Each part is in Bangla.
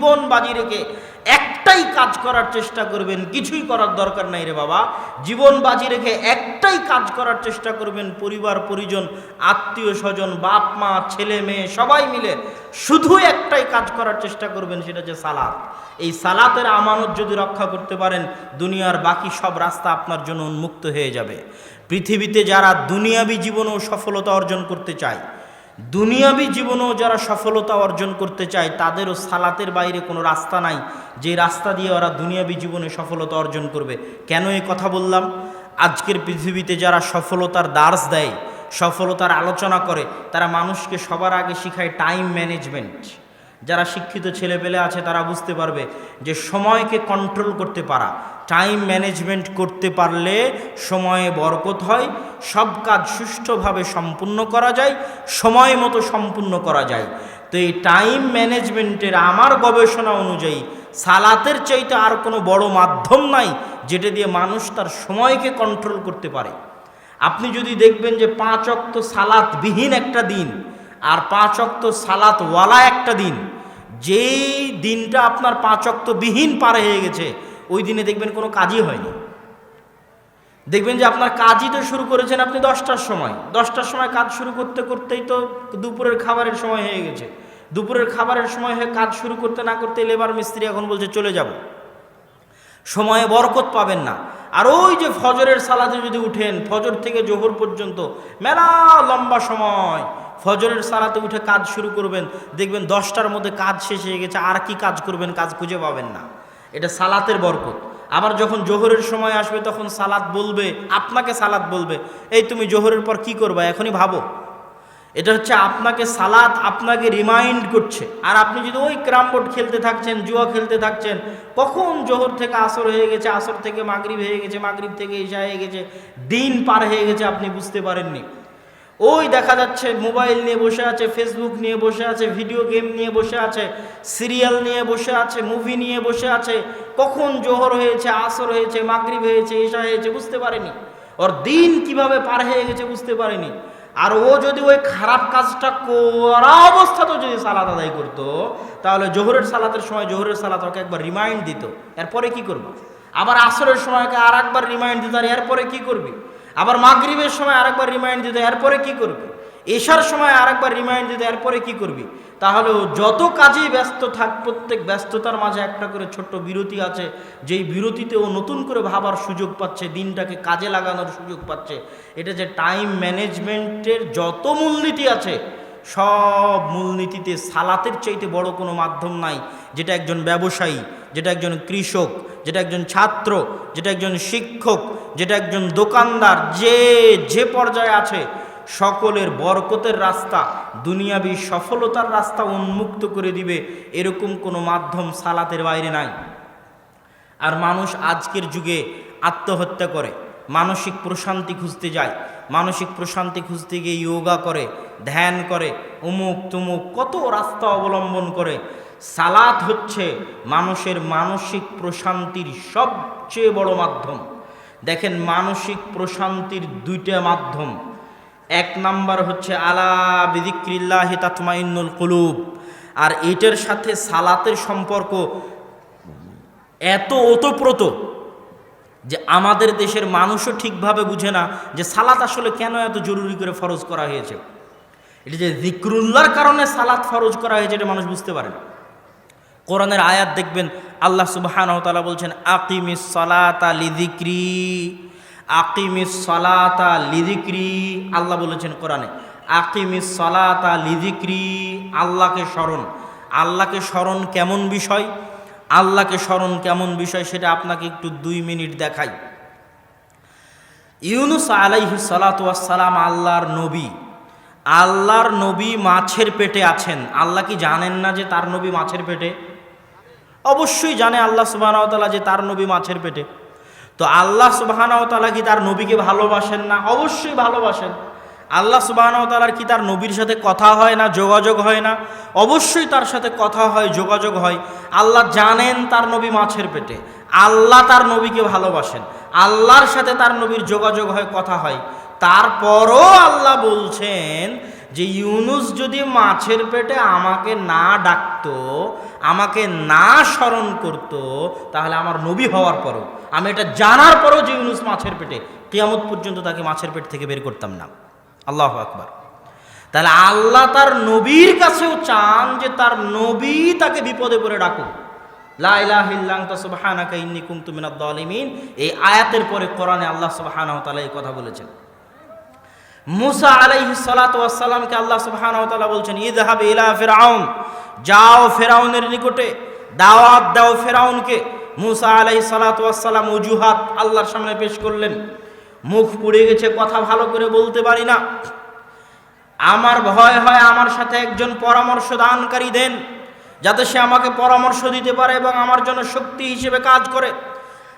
জীবন বাজি রেখে একটাই কাজ করার চেষ্টা করবেন, কিছুই করার দরকার নাই রে বাবা। জীবন বাজি রেখে একটাই কাজ করার চেষ্টা করবেন, পরিবার, পরিজন, আত্মীয় স্বজন, বাপ, মা, ছেলে, মেয়ে, সবাই মিলে শুধু একটাই কাজ করার চেষ্টা করবেন, সেটা হচ্ছে সালাত। এই সালাতের আমানত যদি রক্ষা করতে পারেন, দুনিয়ার বাকি সব রাস্তা আপনার জন্য উন্মুক্ত হয়ে যাবে। পৃথিবীতে যারা দুনিয়াবী জীবনেও সফলতা অর্জন করতে চায় দুনিয়াবী জীবনেও যারা সফলতা অর্জন করতে চায়, তাদেরও সালাতের বাইরে কোনো রাস্তা নাই। যে রাস্তা দিয়ে ওরা দুনিয়াবি জীবনে সফলতা অর্জন করবে। কেন এই কথা বললাম? আজকের পৃথিবীতে যারা সফলতার দার্স দেয়, সফলতার আলোচনা করে, তারা মানুষকে সবার আগে শিখায় টাইম ম্যানেজমেন্ট যারা শিক্ষিত ছেলেপেলে আছে, তারা বুঝতে পারবে যে সময়কে কন্ট্রোল করতে পারা টাইম ম্যানেজমেন্ট করতে পারলে সময়ে বরকত হয়, সব কাজ সুষ্ঠুভাবে সম্পূর্ণ করা যায়, সময় মতো সম্পূর্ণ করা যায়। তো এই টাইম ম্যানেজমেন্টের আমার গবেষণা অনুযায়ী সালাতের চাইতে আর কোনো বড় মাধ্যম নাই, যেটা দিয়ে মানুষ তার সময়কে কন্ট্রোল করতে পারে। আপনি যদি দেখবেন যে পাঁচ অক্ত সালাতবিহীন একটা দিন, আর পাঁচ অক্ত সালাতওয়ালা একটা দিন, যেই দিনটা আপনার পাঁচ অক্ত বিহীন পার হয়ে গেছে ওই দিনে দেখবেন কোনো কাজই হয়নি। দেখবেন যে আপনার কাজই তো শুরু করেছেন আপনি দশটার সময়। দশটার সময় কাজ শুরু করতে করতেই তো দুপুরের খাবারের সময় হয়ে গেছে। দুপুরের খাবারের সময় হয়ে কাজ শুরু করতে না করতে লেবার মিস্ত্রি এখন বলছে, চলে যাব। সময়ে বরকত পাবেন না। আর ওই যে ফজরের সালাতে যদি উঠেন, ফজর থেকে জোহর পর্যন্ত মেলা লম্বা সময় ফজরের সালাতে উঠে কাজ শুরু করবেন, দেখবেন দশটার মধ্যে কাজ শেষ হয়ে গেছে, আর কি কাজ করবেন, কাজ খুঁজে পাবেন না। এটা সালাতের বরকত। আবার যখন জোহরের সময় আসবে, তখন সালাত বলবে, আপনাকে সালাত বলবে, এই তুমি জোহরের পর কি করবা? এখনই ভাবো। এটা হচ্ছে আপনাকে সালাত আপনাকে রিমাইন্ড করছে। আর আপনি যদি ওই ক্রাম বোর্ড খেলতে থাকছেন, জুয়া খেলতে থাকছেন, কখন জোহর থেকে আসর হয়ে গেছে, আসর থেকে মাগরিব হয়ে গেছে, মাগরিব থেকে ঈশা হয়ে গেছে, দিন পার হয়ে গেছে, আপনি বুঝতে পারেননি। ওই দেখা যাচ্ছে মোবাইল নিয়ে বসে আছে ফেসবুক নিয়ে বসে আছে ভিডিও গেম নিয়ে বসে আছে সিরিয়াল নিয়ে বসে আছে মুভি নিয়ে বসে আছে। কখন জোহর হয়েছে, আসর হয়েছে, মাগরিব হয়েছে, ঈশা হয়েছে, বুঝতে পারেনি। ওর দিন কীভাবে পার হয়ে গেছে, বুঝতে পারেনি। আর ও যদি ওই খারাপ কাজটা করা অবস্থাতেও যদি সালাত আদায় করতো, তাহলে জোহরের সালাতের সময় জোহরের সালাত ওকে একবার রিমাইন্ড দিত। এরপরে কি করব? আবার আসরের সময়কে আর একবার রিমাইন্ড দিত, আর এরপরে কি করবি? আবার মাগরিবের সময় আরেকবার রিমাইন্ড দিত, এরপরে কি করবি? এশার সময় আরেকবার রিমাইন্ড দিত, এরপরে কি করবি? তাহলে যত কাজেই ব্যস্ত থাক, প্রত্যেক ব্যস্ততার মাঝে একটা করে ছোট্ট বিরতি আছে, যেই বিরতিতে ও নতুন করে ভাবার সুযোগ পাচ্ছে, দিনটাকে কাজে লাগানোর সুযোগ পাচ্ছে। এটা যে টাইম ম্যানেজমেন্টের যত মূলনীতি আছে, সব মূলনীতিতে সালাতের চাইতে বড় কোনো মাধ্যম নাই, যেটা একজন ব্যবসায়ী। যেটা একজন কৃষক, যেটা একজন ছাত্র, যেটা একজন শিক্ষক, যেটা একজন দোকানদার, যে যে পর্যায়ে আছে, সকলের বরকতের রাস্তা, দুনিয়াবি সফলতার রাস্তা উন্মুক্ত করে দিবে, এরকম কোনো মাধ্যম সালাতের বাইরে নাই। আর মানুষ আজকের যুগে আত্মহত্যা করে, মানসিক প্রশান্তি খুঁজতে যায়, মানসিক প্রশান্তি খুঁজতে গিয়ে যোগা করে, ধ্যান করে উমুক তুমুক কত রাস্তা অবলম্বন করে সালাত হচ্ছে মানুষের মানসিক প্রশান্তির সবচেয়ে বড় মাধ্যম। দেখেন মানসিক প্রশান্তির দুইটা মাধ্যম। এক নাম্বার হচ্ছে, আলা বিদিক্রিল্লাহ তাতমাইন্নুল কুলুব। আর এটার সাথে সালাতের সম্পর্ক এত ওতপ্রোত যে আমাদের দেশের মানুষও ঠিকভাবে বুঝে না যে সালাত আসলে কেন এত জরুরি করে ফরজ করা হয়েছে। এটা যে জিক্রুল্লাহর কারণে সালাত ফরজ করা হয়েছে, এটা মানুষ বুঝতে পারে না। কোরআনের আয়াত দেখবেন, আল্লাহ সুবহান তালা বলছেন, আকিমিস সলাতা লিদিক্রি আকিমিস সলাতা লিদিক্রি আল্লাহ বলেছেন কোরআনে, আকিমিস সলাতা লিদিক্রি আল্লাহকে স্মরণ। আল্লাহকে স্মরণ কেমন বিষয়? আল্লাহকে স্মরণ কেমন বিষয় সেটা আপনাকে একটু দুই মিনিট দেখাই। ইউনুস আলাইহি সালাতাম আল্লাহর নবী। আল্লাহর নবী মাছের পেটে আছেন। আল্লাহ কি জানেন না যে তার নবী মাছের পেটে? অবশ্যই জানে আল্লাহ সুবাহতালা যে তার নবী মাছের পেটে। তো আল্লাহ সুবাহানতালা কি তার নবীকে ভালোবাসেন না? অবশ্যই ভালোবাসেন। আল্লাহ সুবাহতালার কি তার নবীর সাথে কথা হয় না, যোগাযোগ হয় না? অবশ্যই তার সাথে কথা হয়, যোগাযোগ হয়। আল্লাহ জানেন তার নবী মাছের পেটে। আল্লাহ তার নবীকে ভালোবাসেন। আল্লাহর সাথে তার নবীর যোগাযোগ হয়, কথা হয়। তারপরও আল্লাহ বলছেন যে ইউনুস যদি মাছের পেটে আমাকে না ডাকতো, আমাকে না স্মরণ করত, তাহলে আমার নবী হওয়ার পরও, আমি এটা জানার পরও যে ইউনুস মাছের পেটে, কিয়ামত পর্যন্ত তাকে মাছের পেট থেকে বের করতাম না। আল্লাহ আকবার। তাহলে আল্লাহ তার নবীর কাছেও চান যে তার নবী তাকে বিপদে পড়ে ডাকুক। এই আয়াতের পরে কোরআনে আল্লাহ ওয়া এই কথা বলেছেন। মুসা আলাইহি সালাতু ওয়াস সালামকে আল্লাহ তাআলা বলছেন, ইযহাব ইলা ফিরআউন, যাও ফেরাউনের নিকটে, দাওয়াত দাও ফেরাউনকে মুসা আলাইহি সালাতু ওয়াস সালাম অজুহাত আল্লাহর সামনে পেশ করলেন। মুখ পুড়ে গেছে, কথা ভালো করে বলতে পারি না। আমার ভয় হয় আমার সাথে একজন পরামর্শ দানকারী দেন, যাতে সে আমাকে পরামর্শ দিতে পারে এবং আমার জন্য শক্তি হিসেবে কাজ করে।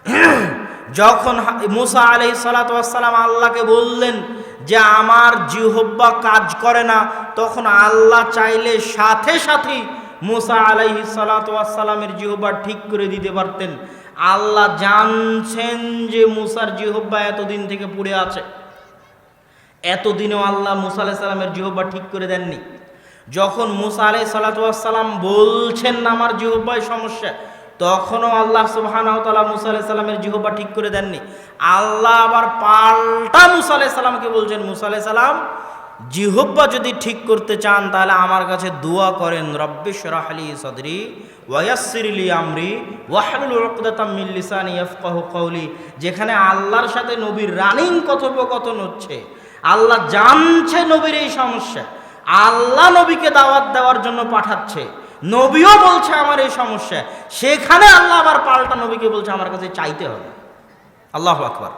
যখন মুসা আলহি সালাতাম আল্লাহকে বললেন যে আমার জিহব্বা কাজ করে না, তখন আল্লাহ চাইলে সাথে সাথেই মুসা আলাইহি সালাতামের জিহব্বা ঠিক করে দিতে পারতেন। আল্লাহ জানছেন যে মুসার জিহব্বা এতদিন থেকে পুড়ে আছে। এতদিনেও আল্লাহ মুসা আলাহ সাল্লামের জিহব্বা ঠিক করে দেননি। যখন মুসা আলাই সাল্লাতাম বলছেন, আমার জিহব্বায় সমস্যা। তখনও আল্লাহ সুবাহানাহতালা মুসা আলাহ সাল্লামের জিহব্বা ঠিক করে দেননি। আল্লাহ আবার পাল্টা মুসা আলাহ সাল্লামকে বলছেন, মুসা আলাহ সাল্লাম জিহব্বা যদি ঠিক করতে চান, তাহলে আমার কাছে দোয়া করেন রব্বিশ যেখানে আল্লাহর সাথে নবীর রানিং কথোপকথন হচ্ছে। আল্লাহ জানছে নবীর এই সমস্যা। আল্লাহ নবীকে দাওয়াত দেওয়ার জন্য পাঠাচ্ছে। নবীও বলছে আমার এই সমস্যা সেখানে আল্লাহ আবার পাল্টা নবীকে বলছে, আমার কাছে চাইতে হবে। আল্লাহ আকবার।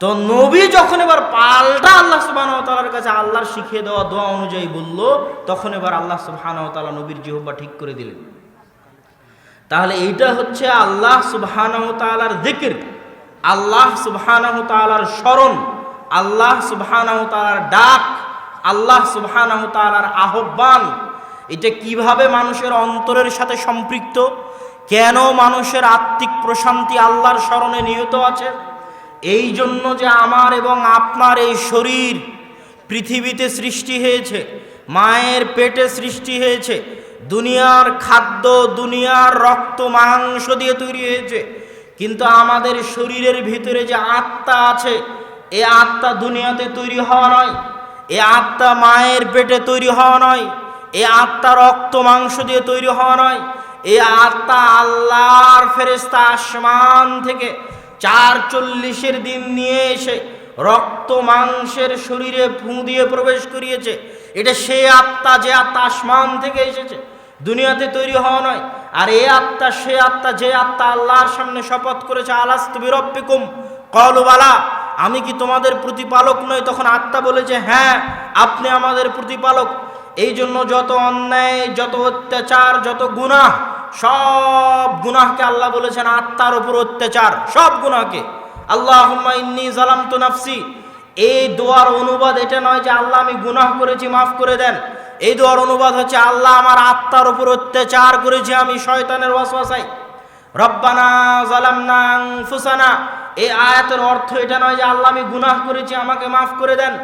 তো নবী যখন এবার পাল্টা আল্লাহ সুবাহ তালার কাছে আল্লাহর শিখিয়ে দেওয়া দোয়া অনুযায়ী বলল, তখন এবার আল্লাহ সুবাহ তালা নবীর জিহব্বা ঠিক করে দিলেন। তাহলে এইটা হচ্ছে আল্লাহ সুবহানাহু তাআলার জিকির। আল্লাহ সুবহানাহু তাআলার স্মরণ। আল্লাহ সুবহানাহু তাআলার ডাক। আল্লাহ সুবহানাহু তাআলার আহ্বান। এটা কীভাবে মানুষের অন্তরের সাথে সম্পৃক্ত? কেন মানুষের আত্মিক প্রশান্তি আল্লাহর স্মরণে নিহত আছে? এই জন্য যে আমার এবং আপনার এই শরীর পৃথিবীতে সৃষ্টি হয়েছে, মায়ের পেটে সৃষ্টি হয়েছে, দুনিয়ার খাদ্য, দুনিয়ার রক্ত, মাংস দিয়ে তৈরি হয়েছে, কিন্তু আমাদের শরীরের ভিতরে যে আত্মা আছে, এ আত্মা দুনিয়াতে তৈরি হওয়া নয়, এ আত্মা মায়ের পেটে তৈরি হওয়া নয় এ আত্মা রক্ত মাংস দিয়ে তৈরি হওয়া নয়। এ আত্মা আল্লাহর ফেরেস্তা আসমান থেকে চার চল্লিশের দিন নিয়ে এসে রক্ত মাংসের শরীরে ফু দিয়ে প্রবেশ করিয়েছে। এটা সে আত্মা যে আত্মা আসমান থেকে এসেছে। দুনিয়াতে তৈরি হওয়া নয়। আর এ আত্মা, সে আত্মা, যে আত্মা আল্লাহর সামনে শপথ করেছে, আলাস্ত বিরব্বিকুম। কলবালা আমি কি তোমাদের প্রতিপালক নই? তখন আত্মা বলেছে হ্যাঁ আপনি আমাদের প্রতিপালক। এই জন্য যত অন্যায়, যত অত্যাচার, যত গুনাহ, সব গুনাহকে আল্লাহ বলেছেন আত্মার উপর অত্যাচার, সব গুনাহকে। আল্লাহ জালাম তো নাফসি। এই দোয়ার অনুবাদ এটা নয় যে আল্লাহ আমি গুনাহ করেছি, মাফ করে দেন। এই দোয়ার অনুবাদ হচ্ছে আল্লাহ আমার আত্মার উপর অত্যাচার করেছি, আমি শয়তানের ওয়াসওয়াসায়। রব্বানা জালামনা আনফুসানা। এই আয়াতের অর্থ এটা নয় যে আল্লাহ আমি গুনাহ করেছি, আমাকে মাফ করে দেন।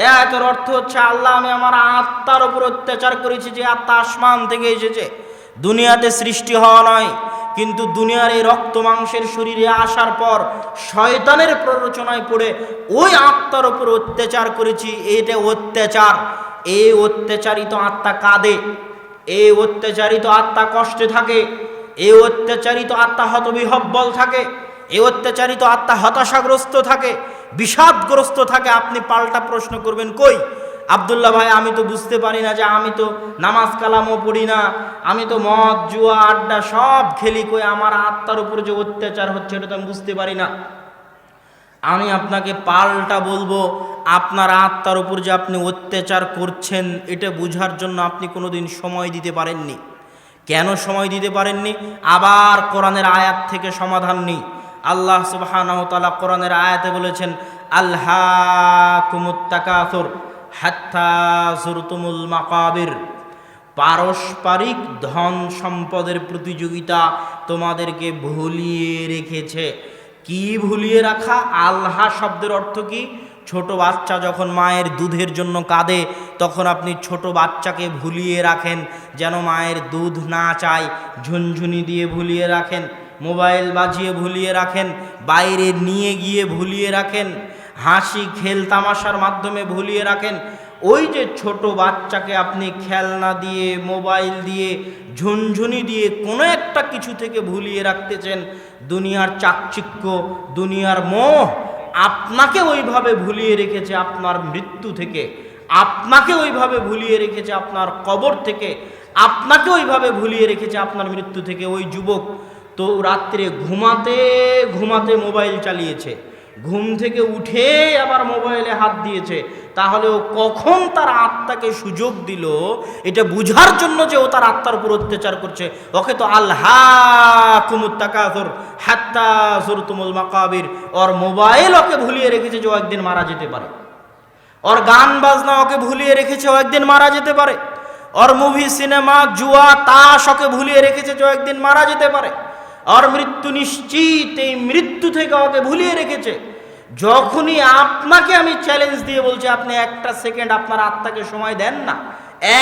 এই আয়াতের অর্থ হচ্ছে আল্লাহ, আমি আমার আত্মার উপর অত্যাচার করেছি যে আত্মা আসমান থেকে এসেছে। দুনিয়াতে সৃষ্টি হওয়া নয়, কিন্তু দুনিয়ার এই রক্ত মাংসের শরীরে আসার পর শয়তানের প্ররোচনায় পড়ে ওই আত্মার উপর অত্যাচার করেছি, এটা অত্যাচার। এই অত্যাচারিত আত্মা কাঁদে এই অত্যাচারিত আত্মা কষ্টে থাকে এই অত্যাচারিত আত্মা হতবিহব্বল থাকে। এই অত্যাচারিত আত্মা হতাশাগ্রস্ত থাকে, বিষাদগ্রস্ত থাকে। আপনি পাল্টা প্রশ্ন করবেন, কই? আবদুল্লাহ ভাই, আমি তো বুঝতে পারি না যে আমি তো নামাজ কালামও পড়ি না, আমি তো মদ, জুয়া, আড্ডা সব খেলি, কই আমার আত্মার উপর যে অত্যাচার হচ্ছে এটা তো আমি বুঝতে পারি না। আমি আপনাকে পাল্টা বলব, আপনার আত্মার উপর যে আপনি অত্যাচার করছেন, এটা বুঝার জন্য আপনি কোনোদিন সময় দিতে পারেননি। কেন সময় দিতে পারেননি? আবার কোরআনের আয়াত থেকে সমাধান নেই। আল্লাহ সুবহানাহু তাআলা কোরআনের আয়াতে বলেছেন আল্লাহ কুমুত্তাকাসুর হাত্তা জুরতুমুল মাকাবির। পারস্পরিক ধন সম্পদের প্রতিযোগিতা তোমাদেরকে ভুলিয়ে রেখেছে। কি ভুলিয়ে রাখা? আল্লাহ শব্দের অর্থ কি? ছোট বাচ্চা যখন মায়ের দুধের জন্য কাঁদে, তখন আপনি ছোট বাচ্চাকে ভুলিয়ে রাখেন, যেন মায়ের দুধ না চায়, ঝুনঝুনি দিয়ে ভুলিয়ে রাখেন। মোবাইল বাজিয়ে ভুলিয়ে রাখেন, বাইরে নিয়ে গিয়ে ভুলিয়ে রাখেন, হাসি খেল তামাশার মাধ্যমে ভুলিয়ে রাখেন। ওই যে ছোট বাচ্চাকে আপনি খেলনা দিয়ে, মোবাইল দিয়ে, ঝুনঝুনি দিয়ে কোনো একটা কিছু থেকে ভুলিয়ে রাখতেছেন, দুনিয়ার চাকচিক্য, দুনিয়ার মোহ আপনাকে ওইভাবে ভুলিয়ে রেখেছে আপনার মৃত্যু থেকে, আপনাকে ওইভাবে ভুলিয়ে রেখেছে আপনার কবর থেকে, আপনাকে ওইভাবে ভুলিয়ে রেখেছে আপনার মৃত্যু থেকে। ওই যুবক তো রাত্রে ঘুমাতে ঘুমাতে মোবাইল চালিয়েছে। ঘুম থেকে উঠে আবার মোবাইলে হাত দিয়েছে। তাহলে ও কখন তার আত্মাকে সুযোগ দিল, এটা বুঝার জন্য যে ও তার আত্মার উপর অত্যাচার করছে। ওকে তো জুরতুমুল মাকাবির। ওর মোবাইল ওকে ভুলিয়ে রেখেছে যে ও একদিন মারা যেতে পারে। ওর গান বাজনা ওকে ভুলিয়ে রেখেছে ও একদিন মারা যেতে পারে। ওর মুভি, সিনেমা, জুয়া, তাস ওকে ভুলিয়ে রেখেছে যে ও একদিন মারা যেতে পারে। ওর মৃত্যু নিশ্চিত, এই মৃত্যু থেকে আমাকে ভুলিয়ে রেখেছে। যখনই আপনাকে আমি চ্যালেঞ্জ দিয়ে বলছি, আপনি একটা সেকেন্ড আপনার আত্মাকে সময় দেন না।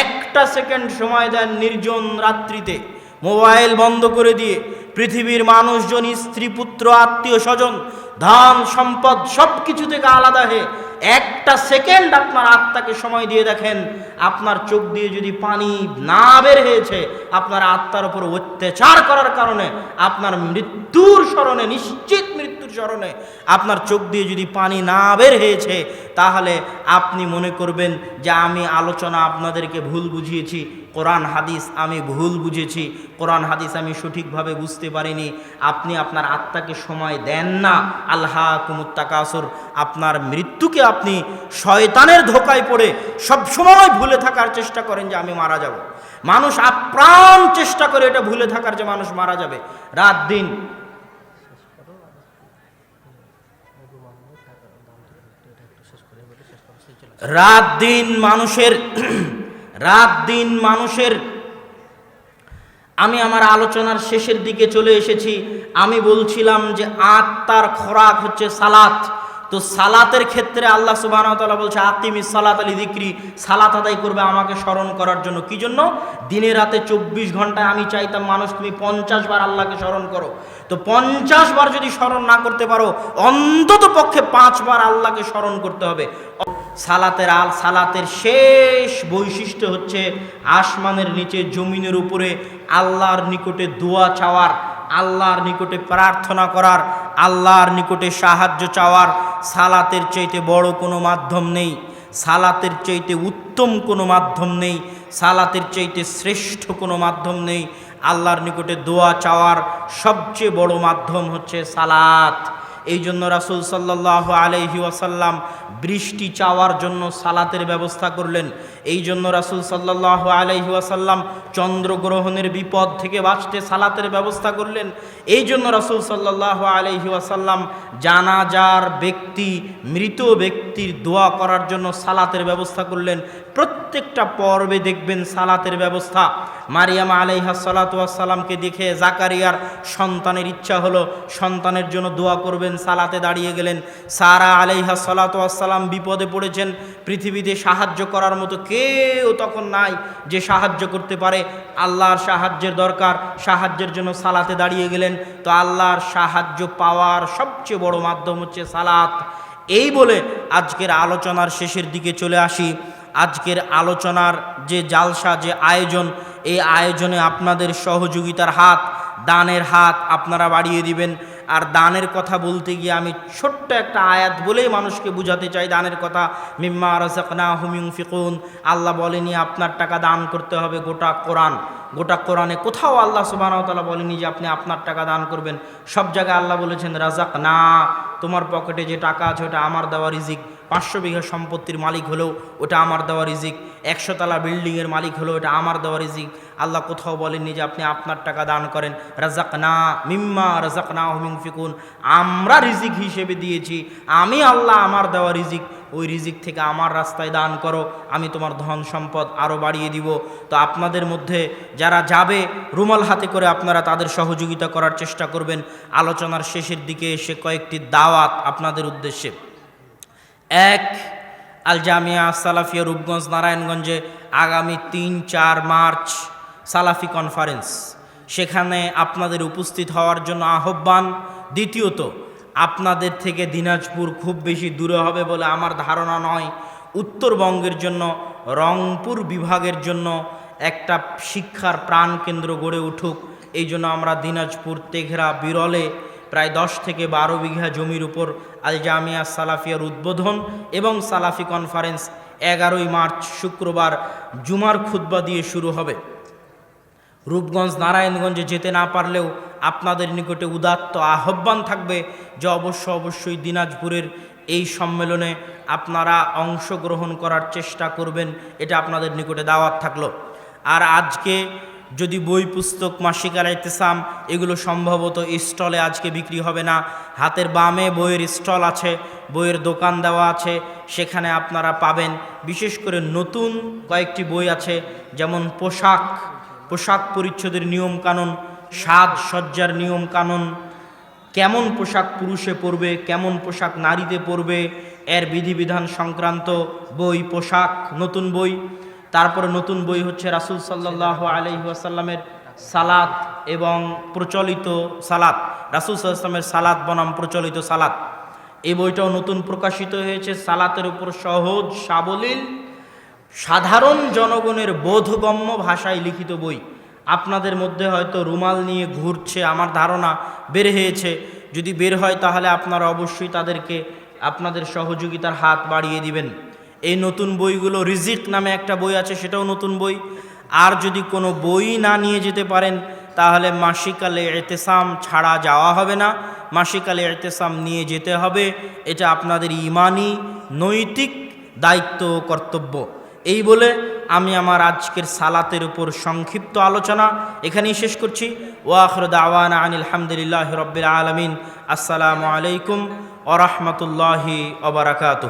একটা সেকেন্ড সময় দেন নির্জন রাত্রিতে। মোবাইল বন্ধ করে দিয়ে পৃথিবীর মানুষজন, স্ত্রী, পুত্র, আত্মীয়, স্বজন ধন সম্পদ সব কিছু থেকে আলাদা হয়ে একটা সেকেন্ড আপনার আত্মাকে সময় দিয়ে দেখেন, আপনার চোখ দিয়ে যদি পানি না বের হয়েছে, আপনার আত্মার উপর অত্যাচার করার কারণে, আপনার মৃত্যুর স্মরণে, নিশ্চিত মৃত্যুর স্মরণে আপনার চোখ দিয়ে যদি পানি না বের হয়েছে, তাহলে আপনি মনে করবেন যে আমি আলোচনা আপনাদেরকে ভুল বুঝিয়েছি, কোরআন, হাদিস আমি ভুল বুঝেছি, কোরআন, হাদিস আমি সঠিকভাবে বুঝতে পারিনি, আপনি আপনার আত্মাকে সময় দেন না আল্লাহ কুমুত্তাকাসুর আপনার মৃত্যুকে আপনি শয়তানের ধোকায় পড়ে সবসময় ভুলে থাকার চেষ্টা করেন যে আমি মারা যাব। মানুষ আপ্রাণ চেষ্টা করে এটা ভুলে থাকার যে মানুষ মারা যাবে। রাত, দিন। রাত, দিন মানুষের, রাত, দিন মানুষের আমি আমার আলোচনার শেষের দিকে চলে এসেছি। আমি বলছিলাম যে আত্মার খোরাক হচ্ছে সালাত। তো সালাতের ক্ষেত্রে আল্লাহ সুবাহ বলছে, আতিমি সালাত আলী দিক্রি সালাত আদায় করবে আমাকে স্মরণ করার জন্য। কি জন্য? দিনে রাতে চব্বিশ ঘন্টায় আমি চাইতাম, মানুষ, তুমি পঞ্চাশ বার আল্লাহকে স্মরণ করো। তো পঞ্চাশ বার যদি স্মরণ না করতে পারো, অন্তত পক্ষে পাঁচবার আল্লাহকে স্মরণ করতে হবে। সালাতের আল, সালাতের শেষ বৈশিষ্ট্য হচ্ছে, আসমানের নিচে, জমিনের উপরে আল্লাহর নিকটে দোয়া চাওয়ার আল্লাহর নিকটে প্রার্থনা করার, আল্লাহর নিকটে সাহায্য চাওয়ার সালাতের চাইতে বড় কোনো মাধ্যম নেই। সালাতের চাইতে উত্তম কোনো মাধ্যম নেই। সালাতের চাইতে শ্রেষ্ঠ কোনো মাধ্যম নেই। আল্লাহর নিকটে দোয়া চাওয়ার সবচেয়ে বড় মাধ্যম হচ্ছে সালাত। এই জন্য রাসুল সাল্লাহ আলহি ওয়াসাল্লাম বৃষ্টি চাওয়ার জন্য সালাতের ব্যবস্থা করলেন। এই জন্য রাসুল সাল্লাহ আলহিহাসাল্লাম চন্দ্রগ্রহণের বিপদ থেকে বাঁচতে সালাতের ব্যবস্থা করলেন। এই জন্য রাসুল সাল্লাহ আলহিহাসাল্লাম জানাজার ব্যক্তি, মৃত ব্যক্তির দোয়া করার জন্য সালাতের ব্যবস্থা করলেন। প্রত্যেকটা পর্বে দেখবেন সালাতের ব্যবস্থা মারিয়াম আলাইহা সালাতামকে দেখে জাকারিয়ার সন্তানের ইচ্ছা হলো, সন্তানের জন্য দোয়া করবেন, সালাতে দাঁড়িয়ে গেলেন। সারা আলাইহা সালাতাম বিপদে পড়েছেন, পৃথিবীতে সাহায্য করার মতো কেউ তখন নাই যে সাহায্য করতে পারে। আল্লাহর সাহায্যের দরকার, সাহায্যের জন্য সালাতে দাঁড়িয়ে গেলেন। তো আল্লাহর সাহায্য পাওয়ার সবচেয়ে বড় মাধ্যম হচ্ছে সালাত। এই বলে আজকের আলোচনার শেষের দিকে চলে আসি। আজকের আলোচনার যে জালসা, যে আয়োজন, এই আয়োজনে আপনাদের সহযোগিতার হাত, দানের হাত আপনারা বাড়িয়ে দিবেন। আর দানের কথা বলতে গিয়ে আমি ছোট্ট একটা আয়াত বলেই মানুষকে বুঝাতে চাই দানের কথা। মিম্মা রাজাকনা হুমিং ফিকুন আল্লাহ বলেনি, আপনার টাকা দান করতে হবে গোটা কোরআন। গোটা কোরআনে কোথাও আল্লাহ সুবাহতালা বলেনি যে আপনি আপনার টাকা দান করবেন। সব জায়গায় আল্লাহ বলেছেন রাজাক না তোমার পকেটে যে টাকা আছে ওটা আমার দেওয়া রিজিক। পাঁচশো বিঘা সম্পত্তির মালিক হলেও ওটা আমার দেওয়া রিজিক। একশোতলা বিল্ডিংয়ের মালিক হলেও এটা আমার দেওয়া রিজিক। আল্লাহ কোথাও বলেননি যে আপনি আপনার টাকা দান করেন। রাজাক না মিম্মা রাজাক না হুমিং ফিকুন আমরা রিজিক হিসেবে দিয়েছি। আমি আল্লাহ আমার দেওয়া রিজিক। ওই রিজিক থেকে আমার রাস্তায় দান করো। আমি তোমার ধন সম্পদ আরও বাড়িয়ে দিব। তো আপনাদের মধ্যে যারা যাবে, রুমাল হাতে করে আপনারা তাদের সহযোগিতা করার চেষ্টা করবেন। আলোচনার শেষের দিকে এসে কয়েকটি দাওয়াত আপনাদের উদ্দেশ্যে। এক আল জামিয়া সালাফিয়া রূপগঞ্জ, নারায়ণগঞ্জে আগামী তিন, চার মার্চ সালাফি কনফারেন্স। সেখানে আপনাদের উপস্থিত হওয়ার জন্য আহ্বান। দ্বিতীয়ত, আপনাদের থেকে দিনাজপুর খুব বেশি দূরে হবে বলে আমার ধারণা নয়। উত্তরবঙ্গের জন্য, রংপুর বিভাগের জন্য একটা শিক্ষার প্রাণ কেন্দ্র গড়ে উঠুক। এই জন্য আমরা দিনাজপুর, তেঘরা, বিরলে প্রায় দশ থেকে বারো বিঘা জমির উপর আল জামিয়া সালাফিয়ার উদ্বোধন এবং সালাফি কনফারেন্স এগারোই মার্চ শুক্রবার জুমার খুতবা দিয়ে শুরু হবে। রূপগঞ্জ, নারায়ণগঞ্জে যেতে না পারলেও আপনাদের নিকটে উদাত্ত আহ্বান থাকবে যে অবশ্য অবশ্যই দিনাজপুরের এই সম্মেলনে আপনারা অংশগ্রহণ করার চেষ্টা করবেন, এটা আপনাদের নিকটে দাওয়াত থাকল। আর আজকে যদি বই, পুস্তক, মাসিক আল ইতেসাম এগুলো সম্ভবত স্টলে আজকে বিক্রি হবে না। হাতের বামে বইয়ের স্টল আছে, বইয়ের দোকান দেওয়া আছে, সেখানে আপনারা পাবেন বিশেষ করে নতুন কয়েকটি বই আছে, যেমন পোশাক পোশাক পরিচ্ছদের নিয়ম কানুন, সাজ সজ্জার নিয়ম কানুন, কেমন পোশাক পুরুষে পরবে, কেমন পোশাক নারীতে পরবে, এর বিধিবিধান সংক্রান্ত বই, পোশাক, নতুন বই। তারপরে নতুন বই হচ্ছে রাসুল সাল্লাহ আলহিহাসাল্লামের সালাত এবং প্রচলিত সালাত। রাসুল সাল্লামের সালাত বনাম প্রচলিত সালাত। এই বইটাও নতুন প্রকাশিত হয়েছে। সালাতের উপর সহজ, সাবলীল, সাধারণ জনগণের বোধগম্য ভাষায় লিখিত বই। আপনাদের মধ্যে হয়তো রুমাল নিয়ে ঘুরছে, আমার ধারণা বের হয়েছে। যদি বের হয় তাহলে আপনারা অবশ্যই তাদেরকে আপনাদের সহযোগিতার হাত বাড়িয়ে দিবেন। এই নতুন বইগুলো রিজিক নামে একটা বই আছে, সেটাও নতুন বই। আর যদি কোনো বই না নিয়ে যেতে পারেন, তাহলে মাসিকালে এতেসাম ছাড়া যাওয়া হবে না। মাসিকালে এতেসাম নিয়ে যেতে হবে, এটা আপনাদের ইমানি, নৈতিক দায়িত্ব কর্তব্য। এই বলে আমি আমার আজকের সালাতের উপর সংক্ষিপ্ত আলোচনা এখানেই শেষ করছি। ওয়াখর দাওয়ানা আনিল রব্বিল আলমিন। আসসালামু আলাইকুম ওরহমতুল্লাহি ওবরাকাতুহ